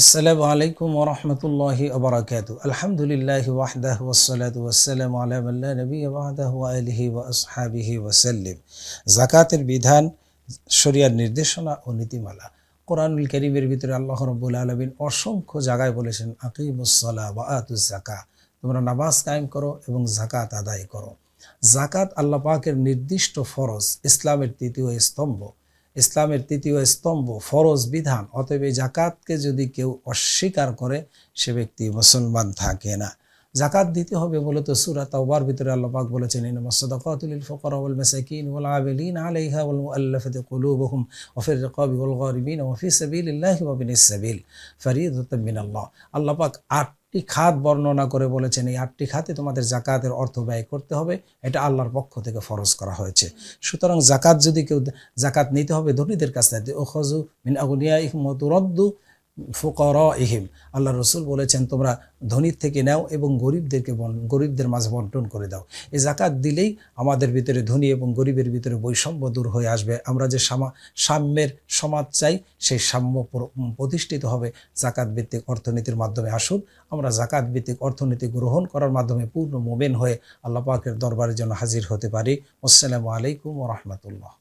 আসসালামু আলাইকুম ওরহমতুল্লাহি ওবরাকাতু আলহামদুলিল্লাহ ওয়াহদাহ ওয়াসসালাত ওয়াসসালাম আলা মাল্লা নবী ওয়াহদাহ ওয়া আলিহি ওয়া আসহাবিহি ওয়াসাল্লিম জাকাতের বিধান, শরিয়ার নির্দেশনা ও নীতিমালা। কোরআনুল করিমের ভিতরে আল্লাহ রব্বুল আলমিন অসংখ্য জায়গায় বলেছেন আকিমুসলা বা আতুজ জাকা তোমরা নামাজ কায়েম করো এবং জাকাত আদায় করো। জাকাত আল্লাহ পাকের নির্দিষ্ট ফরজ, ইসলামের তৃতীয় স্তম্ভ। ইসলামের তৃতীয় স্তম্ভ, ফরজ বিধান, অতএব এই জাকাতকে যদি কেউ অস্বীকার করে, সে ব্যক্তি মুসলমান থাকে না। জাকাত দিতে হবে মূলত সুরা তাওবার ভিতরে আল্লাহ পাক বলেছেন ইনমা সাদাকাতুল ফুকারা ওয়াল মাসাকিন ওয়াল আমিলিন আলাইহা ওয়াল মুআল্লাফাতি কুলুবুহুম ওয়া ফির রিকাবি ওয়াল গারিবিন ওয়া ফি সাবিলিল্লাহি ওয়া বিনিস সাবিল। ফরিদাতাম মিনাল্লাহ। আল্লাহ পাক আটটি খাত বর্ণনা করে বলেছেন, এই আটটি খাতে তোমাদের জাকাতের অর্থ ব্যয় করতে হবে, এটা আল্লাহর পক্ষ থেকে ফরজ করা হয়েছে। সুতরাং জাকাত যদি কেউ জাকাত নিতে হবে ধনীদের কাছ থেকে ও খজু মিন আগুনিয়া ইহমতুরদ্দু ফুকর ইহিম আল্লাহ রসুল বলেছেন, তোমরা ধনীর থেকে নাও এবং গরিবদেরকে গরিবদের মাঝে বন্টন করে দাও। এই জাকাত দিলেই আমাদের ভিতরে ধনী এবং গরিবের ভিতরে বৈষম্য দূর হয়ে আসবে। আমরা যে সামা, সাম্যের সমাজ চাই, সেই সাম্য প্রতিষ্ঠিত হবে। জাকাত ভিত্তিক অর্থনীতির মাধ্যমে আসুন। আমরা জাকাত ভিত্তিক অর্থনীতি গ্রহণ করার মাধ্যমে পূর্ণ মোমেন হয়ে আল্লাহ পাকের দরবারের জন্য হাজির হতে পারি। আসসালামু আলাইকুম রহমতুল্লাহ।